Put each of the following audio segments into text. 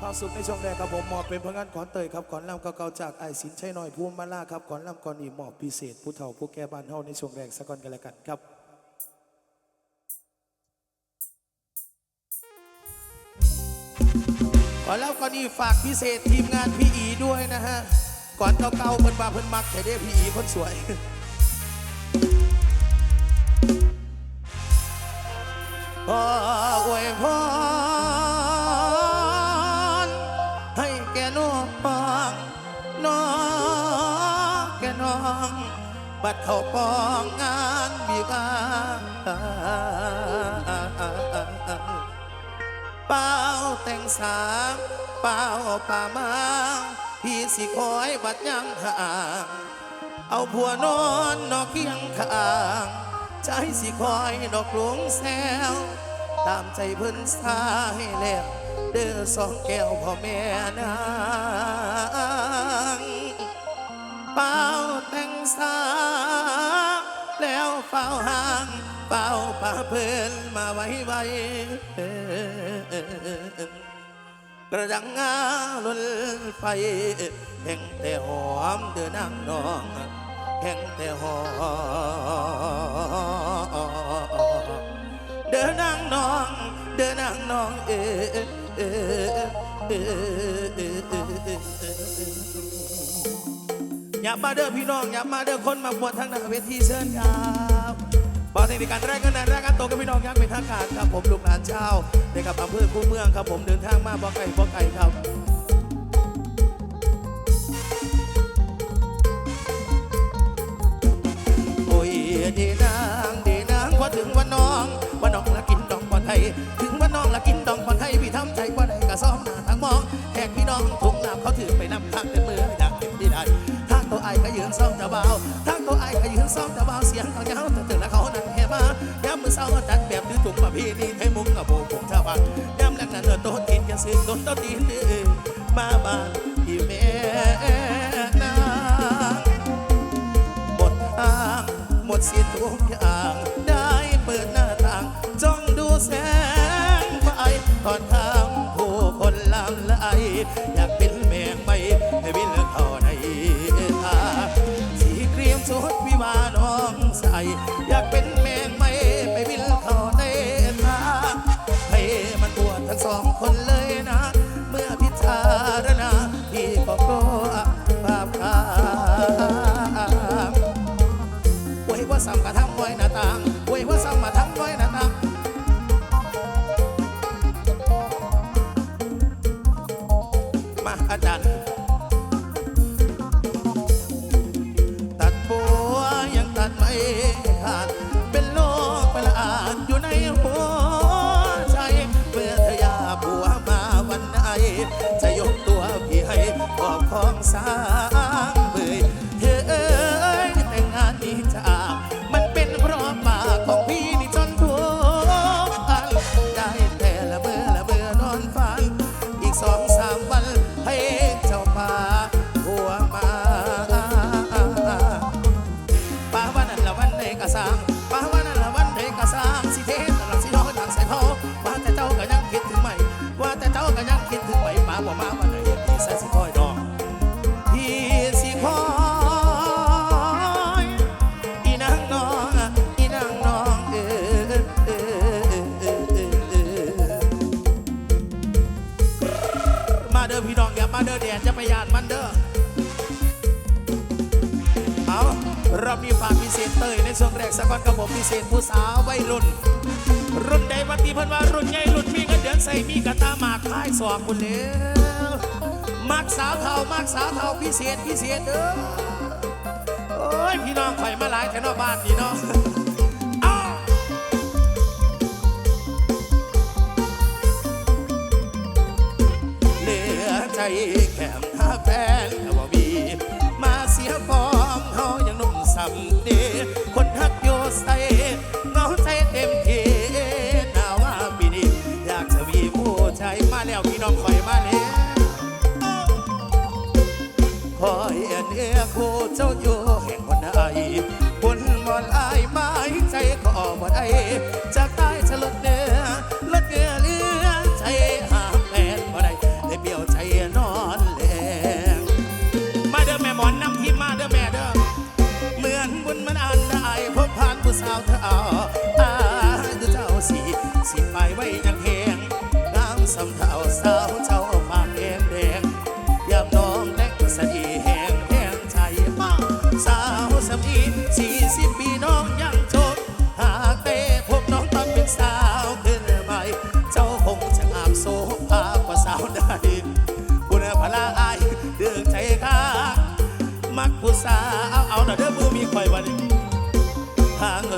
ความสุขในช่วงแรกครับผมมอบเป็นผลงานก่อนเตยครับก่อนลำเก่าๆจากไอายสินชัยน้อยภูมิมาล่าครับก่อนลำก่อนอีมอบพิเศษผู้เฒ่าผู้แก่บ้านเฮาในช่วงแรกสักก่อนกันแล้วกันครับก่อนแล้วก่อนนี้ฝากพิเศษทีมงานพี่อีด้วยนะฮะก่อนเก่าๆเพิ่นมาเพิ่นมักแต่เด้พี่อีคนสวยขอ บัดเขาปองงานบีกาเป้าแต่งสามเป้าป่ามาพี่สิคอยบัดยังห่างเอาผัวนอนนอกเคียงข้างใจสิคอยดอกหลวงแซวตามใจเพิ่นสาให้แล้วเด้อสองแก้วพ่อแม่นา เป้าแต่งสาแล้วเฝ้าห่างเป้าป่าเพิ่นมาไว้ไว้กระดังงาล้นไฟแห่งแต่หอมเดือนางนองแห่งแต่หอมเดินนางนองเดินนางนองเออเออเออเออ ย่ามาเด้อพี่น้องย่ามาเด้อคนมาบวชทางหน้าเวทีเชิญครับบอกเทคนิคการแรกกันนแรกกันโตกับพี่น้องยังเป็นทางการครับผมลูกหลานเจ้าในกับอำเภอคูเมืองครับผมเดินทางมาบ่ไก่บ่ไก่ครับโอ้ยดีนางดีนางพอถึงวันน้องวันน้องละกินดองปอไทยถึงวันน้องละกินดองปอไทยพี่ทำใจว่าได้กะซ้อมหน้าทางมองแขกพี่น้องทุก บาทางตัวไอ้ก็ยืนซ้อมจะเบาเสียงเขาเย้าแต่ตื่นแล้วเขานั่งแห่มาย้ำมือเศร้าจัดแบบดื้อตุ่มประพีนี่ให้มุงกับโบกผมชาวบ้านย้ำแรกนั่นเนื้อโต๊ะกินกันซื้อโต๊ะโต๊ะตีนดื้อมาบ้านพี่แม่นางหมดทางหมดสิทธิ์ทุกอย่างได้เปิดหน้าต่างจ้องดูแสงไฟตอนทางผู้คนลำไหลอยากเป็นแมงไม่ให้วินเลื องใสอยากเป็นามาเด้อแดดจะไปยานมันเด้อ เอาเรามีฝากพิเศษเตยในช่วงแรกสักวันกับผมพิเศษผู้สาววัยรุ่น รุ่นใดวันที่เพิ่นว่ารุ่นใหญ่รุ่นมีเงินเดือนใส่มีกระตาหมากคายสอกคุณแล้วมักสาวเท่ามักสาวเท่าพิเศษพิเศษเด้อโอ้ยพี่น้องไฟมาหลายแถวนอกบ้านนี่เนาะเลือใจ ดคนฮักโยใส่เงาใจเต็มทีนาวว่าปีนี้อยากจะมีผู้ชายมาแล้วพี่น้องคอย สาวเธอเอาอาดูเจ้าสีสีไปไว้ยังแหงงามสำเทาสาวเจ้าปากแดงแดงยามน้องแลงสดีแหงแหงใจป้าสาวสามีสี่สิบปีน้องยังจบคหากเต้พบน้องต้องเป็นสาวขึ้นใหม่เจ้าคงจะอามโซภากว่าสาวใดบุญพลาอายเดือดใจข้ามักผู้สาวเอาเอาหน้าเด้อมืมีคอยวัน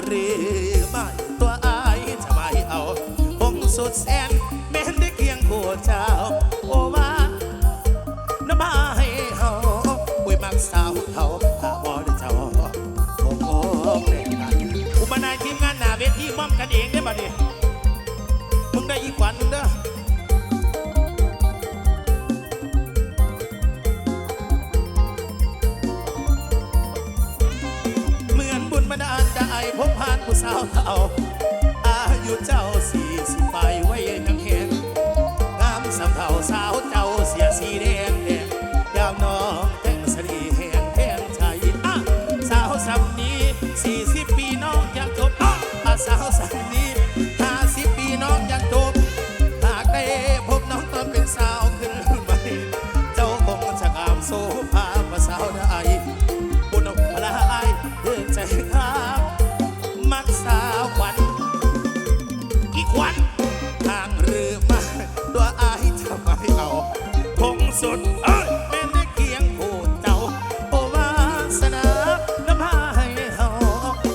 หรือไม่ตัวอายจะไม่เอาคงสุดแสนแม้นได้เคียงคู่เจ้า โอว่าน้ำมาให้เฮาอุ้ยมักสาวเฮาหาบ่ได้เจ้าโอ้โหเด็นกันอุปนายทีมงานหน้าเวทีม่อมกันเองได้บ่เนี่ย เท่าอายุเจ้าสี่สิบไปไว้ยังเห็นงามสำเท่าสาวเจ้าเสียสีแดงแดงยามน้องแต่งสรีแหงแหงใจอะสาวสำนี้สี่สิบปีน้องยังจบอะสาวสาม สดเอ้ยแม่ได้เคียงผู้เจ้าโอวาสนาน้ำพาให้เฮา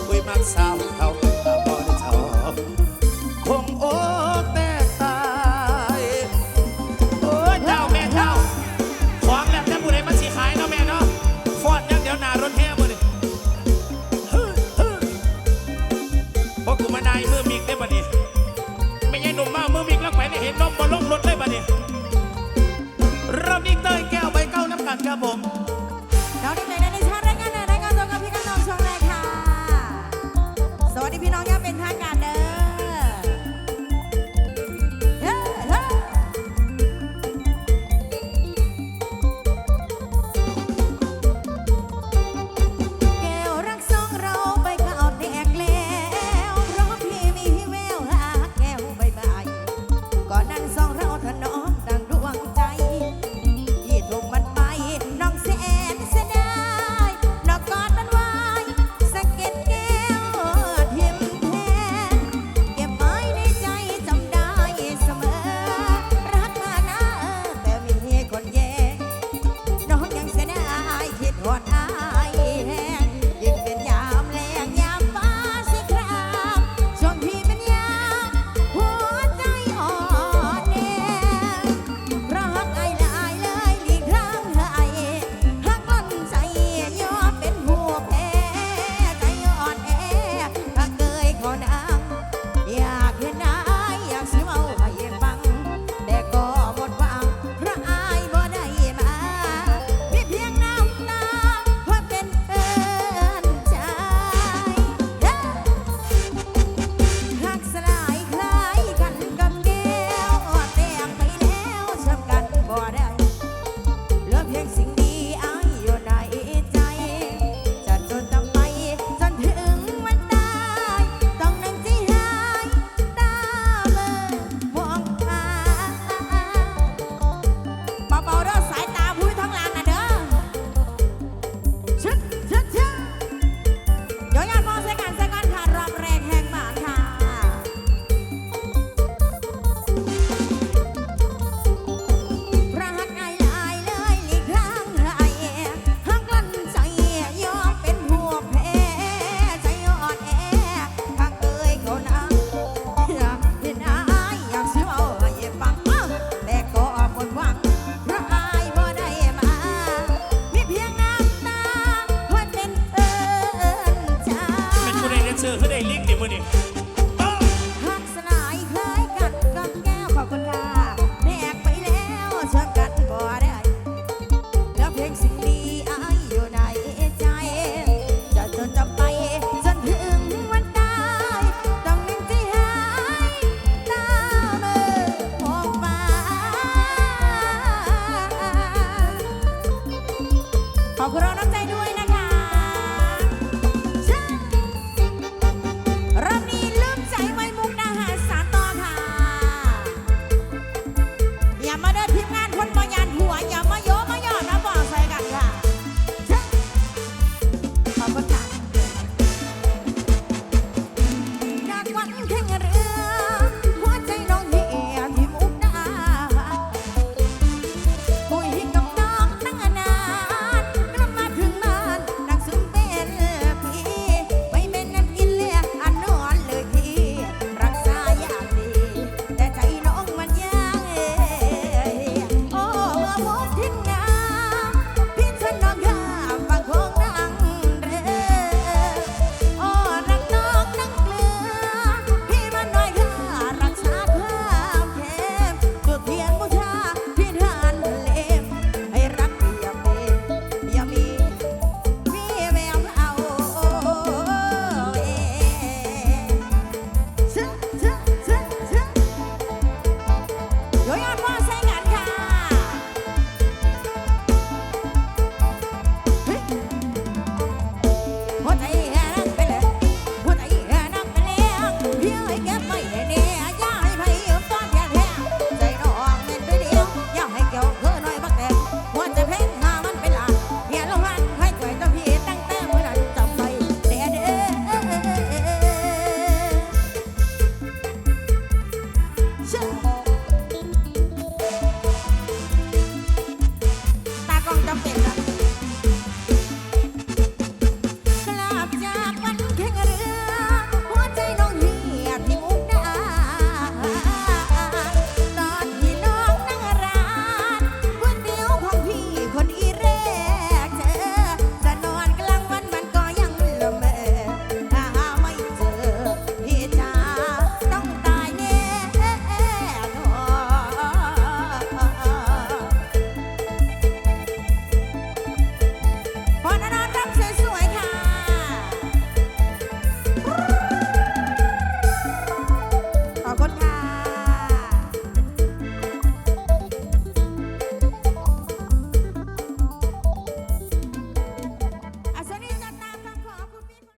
คุยมักสาวเขาตาบอได้เจ้าคงโอ้แตกตายโอ้ยเจ้าแม่เจ้าของแล้วแต่ผู้ใดมาสิขายเนาะแม่เนาะฟอดอย่างเดี๋ยวหนารถแห่บ่ดิฮึ่มฮึ่มเพราะกูมานายมือมิกได้บ่ดิไม่ใช่หนุ่มมามือมิกแล้วแขวนให้เห็นนมบ่ลงรถเลยบ่ดิ ราบอีกเต้ยแก้วใบเก้าน้ำกันครับผมน้องดิเมย์นันทิชารายงานหนรายงานตัวกับพี่กันน้องช่องเลยค่ะ สวัสดีพี่น้องย่าเป็นทางการเด้อ